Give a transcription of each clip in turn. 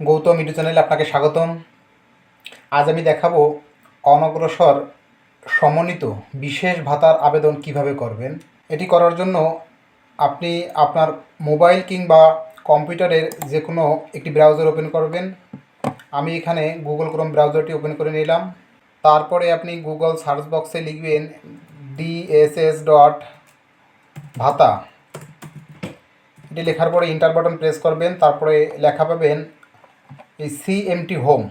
Gautam YouTube চ্যানেলে আপনাকে স্বাগতম। আজ আমি দেখাবো অনগ্রসর সমন্বিত বিশেষ ভাতার আবেদন কীভাবে করবেন। এটি করার জন্য আপনি আপনার মোবাইল কিংবা কম্পিউটারের যে কোনো একটি ব্রাউজার ওপেন করবেন। আমি এখানে গুগল ক্রোম ব্রাউজারটি ওপেন করে নিলাম। তারপরে আপনি গুগল সার্চ বক্সে লিখবেন ডিএসএস ডট ভাতা। এটি লেখার পরে ইন্টার বাটন প্রেস করবেন। তারপরে লেখা পাবেন এই সিএমটি হোম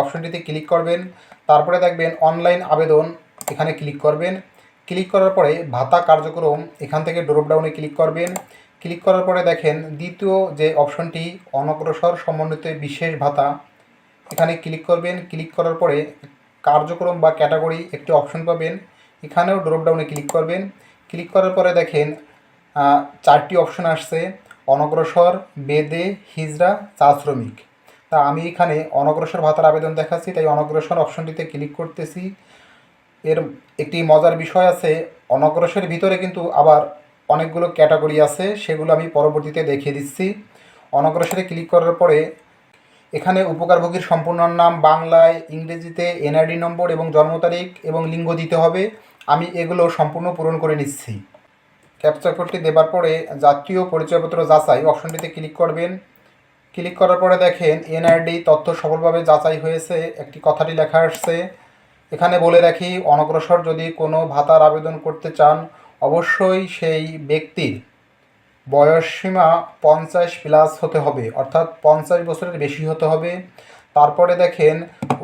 অপশনটিতে ক্লিক করবেন। তারপরে দেখবেন অনলাইন আবেদন, এখানে ক্লিক করবেন। ক্লিক করার পরে ভাতা কার্যক্রম, এখান থেকে ড্রপ ডাউনে ক্লিক করবেন। ক্লিক করার পরে দেখেন দ্বিতীয় যে অপশনটি অনগ্রসর সমন্বিত বিশেষ ভাতা, এখানে ক্লিক করবেন। ক্লিক করার পরে কার্যক্রম বা ক্যাটাগরি একটি অপশন পাবেন। এখানেও ড্রপ ডাউনে ক্লিক করবেন। ক্লিক করার পরে দেখেন চারটি অপশন আসছে। অনগ্রসর, বেদে, হিজড়া, চা শ্রমিক। তা আমি এখানে অনগ্রসর ভাতার আবেদন দেখাচ্ছি, তাই অনগ্রসর অপশনটিতে ক্লিক করতেছি। এর একটি মজার বিষয় আছে অনগ্রসের ভিতরে কিন্তু আবার অনেকগুলো ক্যাটাগরি আছে, সেগুলো আমি পরবর্তীতে দেখিয়ে দিচ্ছি। অনগ্রসরে ক্লিক করার পরে এখানে উপকারভোগীর সম্পূর্ণ নাম, বাংলায়, ইংরেজিতে এনআইডি নম্বর এবং জন্ম তারিখ এবং লিঙ্গ দিতে হবে। আমি এগুলো সম্পূর্ণ পূরণ করে নিচ্ছি। ক্যাপচার কোডটি দেবার পরে জাতীয় পরিচয়পত্র যাচাই অপশনটিতে ক্লিক করবেন। ক্লিক করার পরে দেখেন এনআরডি তথ্য সফলভাবে যাচাই হয়েছে, একটি কথাটি লেখা আসছে। এখানে বলে রাখি, অনগ্রসর যদি কোনো ভাতার আবেদন করতে চান, অবশ্যই সেই ব্যক্তির বয়সসীমা পঞ্চাশ প্লাস হতে হবে, অর্থাৎ পঞ্চাশ বছরের বেশি হতে হবে। তারপরে দেখেন,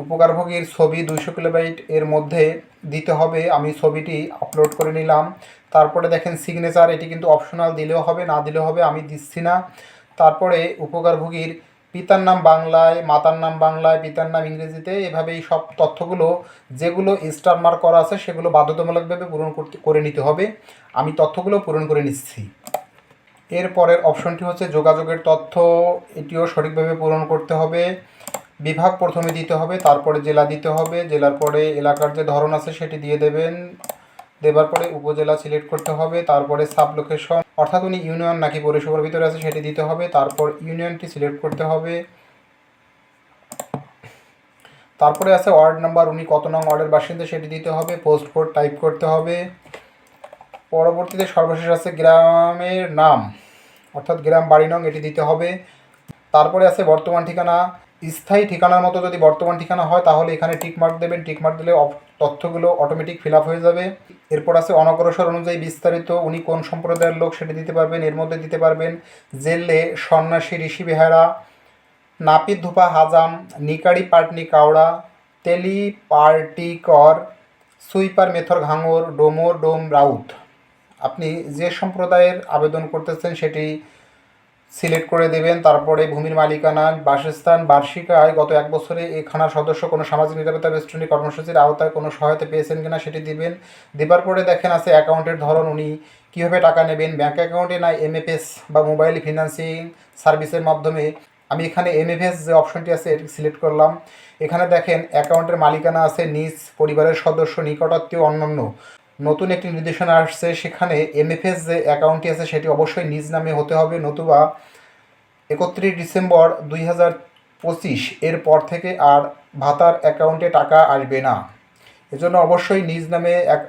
উপকারভোগীর ছবি দুইশো কিলোবাইট এর মধ্যে দিতে হবে, আমি ছবিটি আপলোড করে নিলাম। তারপরে দেখেন সিগনেচার এটি কিন্তু অপশনাল দিলেও হবে, না দিলেও হবে, আমি দিচ্ছি না। তারপরে উপকারভোগীর পিতার নাম বাংলায়, মাতার নাম বাংলায়, পিতার নাম ইংরেজিতে এভাবে এই সব তথ্যগুলো, যেগুলো স্টার মার্ক করা আছে, সেগুলো বাধ্যতামূলকভাবে পূরণ করতে, করে নিতে হবে। আমি তথ্যগুলো পূরণ করে নিচ্ছি। এর পরের অপশনটি হচ্ছে যোগাযোগের তথ্য। এটিও সঠিকভাবে পূরণ করতে হবে। বিভাগ প্রথমে দিতে হবে, তারপরে জেলা দিতে হবে। জেলার পরে এলাকার যে ধরন আছে, সেটি দিয়ে দেবেন। দেবার পরে উপজেলা সিলেক্ট করতে হবে। তারপরে সাব লোকেশন অর্থাৎ উনি ইউনিয়ন নাকি পৌরসভার ভিতরে আছে সেটি দিতে হবে, তারপর ইউনিয়নটি সিলেক্ট করতে হবে। তারপরে আছে ওয়ার্ড নাম্বার, উনি কত নং ওয়ার্ডের বাসিন্দা সেটি দিতে হবে, পোস্ট কোড টাইপ করতে হবে। পরবর্তীতে সর্বশেষ আছে গ্রামের নাম, অর্থাৎ গ্রাম, বাড়ি, নং এটি দিতে হবে। তারপরে আছে বর্তমান ঠিকানা স্থায়ী ঠিকানার মতো যদি বর্তমান ঠিকানা হয়, তাহলে এখানে টিকমার্ক দেবেন। টিকমার্ক দিলে তথ্যগুলো অটোমেটিক ফিল হয়ে যাবে। এরপর আছে অনগ্রসর অনুযায়ী বিস্তারিত, উনি কোন সম্প্রদায়ের লোক সেটি দিতে পারবেন, এর মধ্যে দিতে পারবেন জেলে সন্ন্যাসী ঋষি বেহারা, নাপিত ধুপা হাজাম, নিকাড়ি পাটনি কাওড়া, তেলি পার্টিকর সুইপার মেথর ঘাঙর, ডোমর ডোম রাউত। আপনি যে সম্প্রদায়ের আবেদন করতেছেন, সেটি সিলেক্ট করে দেবেন। তারপরে ভূমির মালিকানা, বাসস্থান, বার্ষিক আয়। গত এক বছরে এই খানার সদস্য কোনো সামাজিক নিরাপত্তা বেষ্টনী কর্মসূচির আওতায় কোনো সহায়তা পেয়েছেন কিনা সেটি দিবেন। দেবার পরে দেখেন আছে অ্যাকাউন্টের ধরন, উনি কীভাবে টাকা নেবেন? ব্যাঙ্ক অ্যাকাউন্টে না এমএফএস বা মোবাইল ফিনান্সিং সার্ভিসের মাধ্যমে? আমি এখানে এমএফএস যে অপশনটি আছে এটি সিলেক্ট করলাম। এখানে দেখেন অ্যাকাউন্টের মালিকানা আছে নিজ পরিবারের সদস্য, নিকটাত্মীয়, অন্যান্য। নতুন একটি নির্দেশনা আসছে, সেখানে এমএফএস যে অ্যাকাউন্টটি আছে, সেটি অবশ্যই নিজ নামে হতে হবে। নতুবা একত্রিশ ডিসেম্বর দুই হাজার পঁচিশ এর পর থেকে আর ভাতার অ্যাকাউন্টে টাকা আসবে না। এজন্য অবশ্যই নিজ নামে এক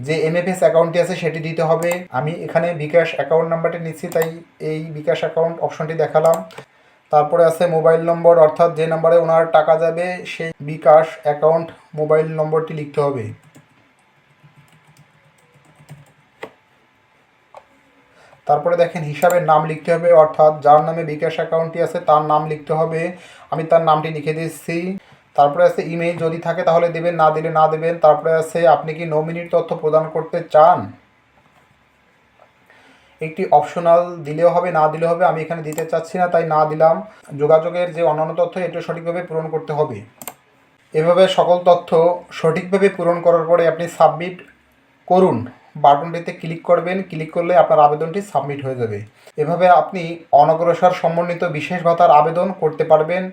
যে এমএফএস অ্যাকাউন্টটি আছে, সেটি দিতে হবে। আমি এখানে বিকাশ অ্যাকাউন্ট নাম্বারটি নিচ্ছি, তাই এই বিকাশ অ্যাকাউন্ট অপশনটি দেখালাম। তারপরে আছে মোবাইল নম্বর, অর্থাৎ যে নাম্বারে ওনার টাকা যাবে, সেই বিকাশ অ্যাকাউন্ট মোবাইল নম্বরটি লিখতে হবে। তারপরে দেখেন হিসাবের নাম লিখতে হবে, অর্থাৎ যার নামে বিকাশ অ্যাকাউন্টটি আছে তার নাম লিখতে হবে। আমি তার নামটি লিখে দিচ্ছি। তারপরে আছে ইমেইল, যদি থাকে তাহলে দেবেন, না দিলে না দেবেন। তারপরে আছে আপনি কি নমিনির তথ্য প্রদান করতে চান? একটি অপশনাল দিলেও হবে, না দিলেও হবে, আমি এখানে দিতে চাচ্ছি না, তাই না দিলাম। যোগাযোগের যে অন্যান্য তথ্য, এটা সঠিকভাবে পূরণ করতে হবে। এভাবে সকল তথ্য সঠিকভাবে পূরণ করার পরে আপনি সাবমিট করুন। বাটনটিতে ক্লিক করবেন, ক্লিক করলে আপনার আবেদনটি সাবমিট হয়ে যাবে। এভাবে আপনি অনগ্রসর সমন্বিত বিশেষ ভাতার আবেদন করতে পারবেন।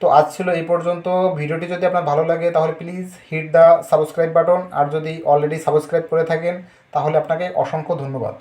তো আজ ছিল এই পর্যন্ত। ভিডিওটি যদি আপনার ভালো লাগে, তাহলে please hit the subscribe button আর যদি অলরেডি সাবস্ক্রাইব করে থাকেন, তাহলে আপনাকে অসংখ্য ধন্যবাদ।